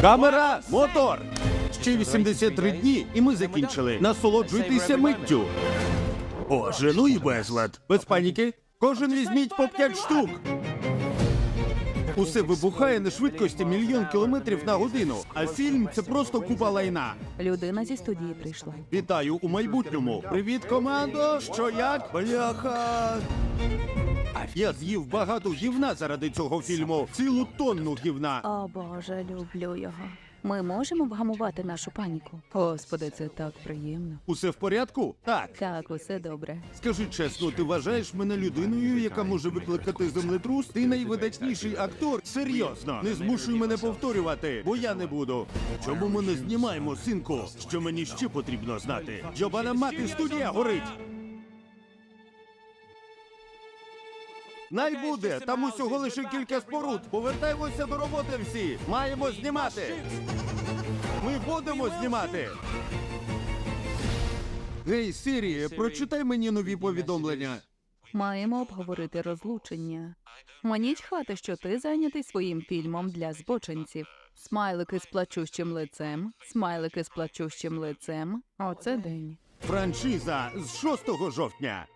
Камера, мотор. Ще 83 дні, і ми закінчили. Насолоджуйтеся миттю. Боже, ну і безлад. Без паніки. Кожен візьміть по 5 штук. Усе вибухає на швидкості мільйон кілометрів на годину, а фільм це просто купа лайна. Людина зі студії прийшла. Вітаю у майбутньому. Привіт, командо! Що як? Бляха! Я з'їв багато гівна заради цього фільму. Цілу тонну гівна. О Боже, люблю його. Ми можемо вгамувати нашу паніку. Господи, це так приємно. Усе в порядку? Так. Так, усе добре. Скажи чесно, ти вважаєш мене людиною, яка може викликати землетрус? Ти найвидатніший актор. Серйозно, не змушуй мене повторювати, бо я не буду. Чому ми не знімаємо, синку? Що мені ще потрібно знати? Джобана мати студія горить. Най буде, там усього лише кілька споруд. Повертаємося до роботи всі. Маємо знімати. Ми будемо знімати. Гей, Сірі, прочитай мені нові повідомлення. Маємо обговорити розлучення. Мені чхати, що ти зайнятий своїм фільмом для збочинців. Смайлики з плачущим лицем, смайлики з плачущим лицем. Оце день. Франшиза з 6 жовтня.